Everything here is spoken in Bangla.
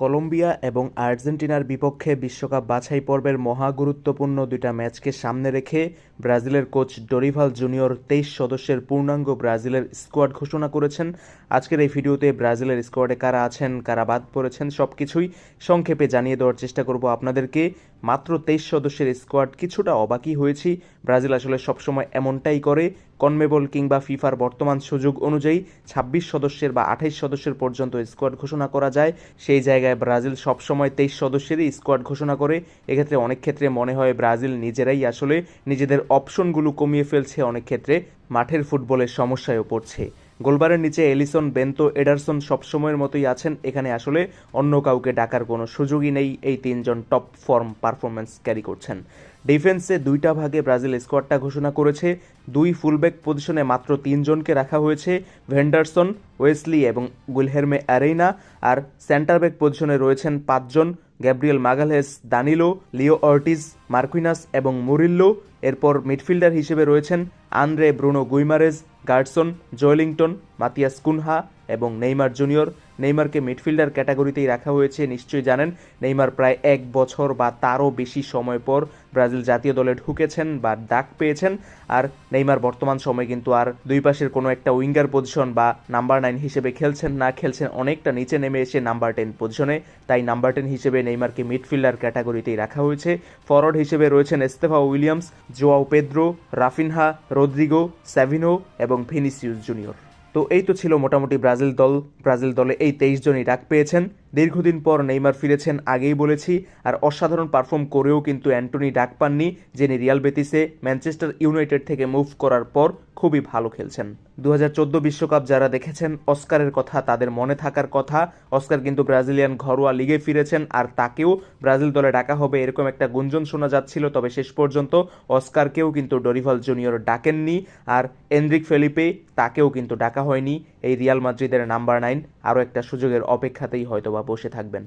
কলম্বিয়া এবং আর্জেন্টিনার বিপক্ষে বিশ্বকাপ বাছাই পর্বের মহা গুরুত্বপূর্ণ দুইটা ম্যাচকে সামনে রেখে ব্রাজিলের কোচ ডরিভাল জুনিয়র তেইশ সদস্যের পূর্ণাঙ্গ ব্রাজিলের স্কোয়াড ঘোষণা করেছেন। আজকের এই ভিডিওতে ব্রাজিলের স্কোয়াডে কারা আছেন, কারা বাদ পড়েছেন সব কিছুই সংক্ষেপে জানিয়ে দেওয়ার চেষ্টা করব আপনাদেরকে। মাত্র তেইশ সদস্যের স্কোয়াড, কিছুটা অবাকই হয়েছি। ব্রাজিল আসলে সবসময় এমনটাই করে। কনমেবল কিংবা ফিফার বর্তমান সুযোগ অনুযায়ী ছাব্বিশ সদস্যের বা আঠাইশ সদস্যের পর্যন্ত স্কোয়াড ঘোষণা করা যায়। সেই জায়গায় ব্রাজিল সবসময় তেইশ সদস্যেরই স্কোয়াড ঘোষণা করে। এক্ষেত্রে অনেক ক্ষেত্রে মনে হয় ব্রাজিল নিজেরাই আসলে নিজেদের অপশনগুলো কমিয়ে ফেলছে, অনেক ক্ষেত্রে মাঠের ফুটবলের সমস্যায়ও পড়ছে। গোলবারের নিচে এলিসন, বেন্তো, এডারসন সবসময়ের মতোই আছেন। এখানে আসলে অন্য কাউকে ডাকার কোনো সুযোগই নেই। এই তিনজন টপ ফর্ম পারফরমেন্স ক্যারি করছেন। ডিফেন্সে দুইটা ভাগে ব্রাজিল স্কোয়াডটা ঘোষণা করেছে। দুই ফুলব্যাক পজিশনে মাত্র তিনজনকে রাখা হয়েছে। ভেন্ডারসন, ওয়েসলি এবং গুলহেরমে অ্যারেইনা। আর সেন্টার ব্যাক পজিশনে রয়েছেন পাঁচজন। গ্যাব্রিয়েল মাগালেস, দানিলো, লিও অর্টিস মার্কুইনাস এবং মুরিল্লো। এরপর মিডফিল্ডার হিসেবে রয়েছেন Andre Bruno Guimaraes, Gerson, Joelinton, Matheus Cunha এবং নেইমার জুনিয়র। নেইমারকে মিডফিল্ডার ক্যাটাগরিতেই রাখা হয়েছে, নিশ্চয়ই জানেন। নেইমার প্রায় এক বছর বা তারও বেশি সময় পর ব্রাজিল জাতীয় দলে ঢুকেছেন বা ডাক পেয়েছেন। আর নেইমার বর্তমান সময়ে কিন্তু আর দুই পাশের কোনো একটা উইঙ্গার পজিশন বা নাম্বার নাইন হিসেবে খেলছেন না, খেলছেন অনেকটা নিচে নেমে এসে নাম্বার টেন পজিশনে। তাই নাম্বার টেন হিসেবে নেইমারকে মিডফিল্ডার ক্যাটাগরিতেই রাখা হয়েছে। ফরওয়ার্ড হিসেবে রয়েছেন Estevao Williams, Joao Pedro, Raphinha, Rodrygo, Savinho এবং ভিনিসিউস জুনিয়র। তো এই তো ছিল মোটামুটি ব্রাজিল দল। ব্রাজিল দলে এই তেইশ জনই ডাক পেয়েছেন। দীর্ঘদিন পর নেইমার ফিরেছেন, আগেই বলেছি, আর অসাধারণ পারফর্ম করেও কিন্তু অ্যান্টনি ডাক পাননি, যিনি রিয়াল বেতিসে ম্যানচেস্টার ইউনাইটেড থেকে মুভ করার পর খুবই ভালো খেলছেন। দু বিশ্বকাপ যারা দেখেছেন, অস্কারের কথা তাদের মনে থাকার কথা। অস্কার কিন্তু ব্রাজিলিয়ান ঘরোয়া লিগে ফিরেছেন, আর তাকেও ব্রাজিল দলে ডাকা হবে এরকম একটা গুঞ্জন শোনা যাচ্ছিল। তবে শেষ পর্যন্ত অস্কারকেও কিন্তু ডরিভাল জুনিয়র ডাকেননি, আর এন্দ্রিক ফেলিপে তাকেও কিন্তু ডাকা হয়নি। এই রিয়াল মাদ্রিদের নাম্বার নাইন আরও একটা সুযোগের অপেক্ষাতেই হয়তোবা বসে থাকবেন।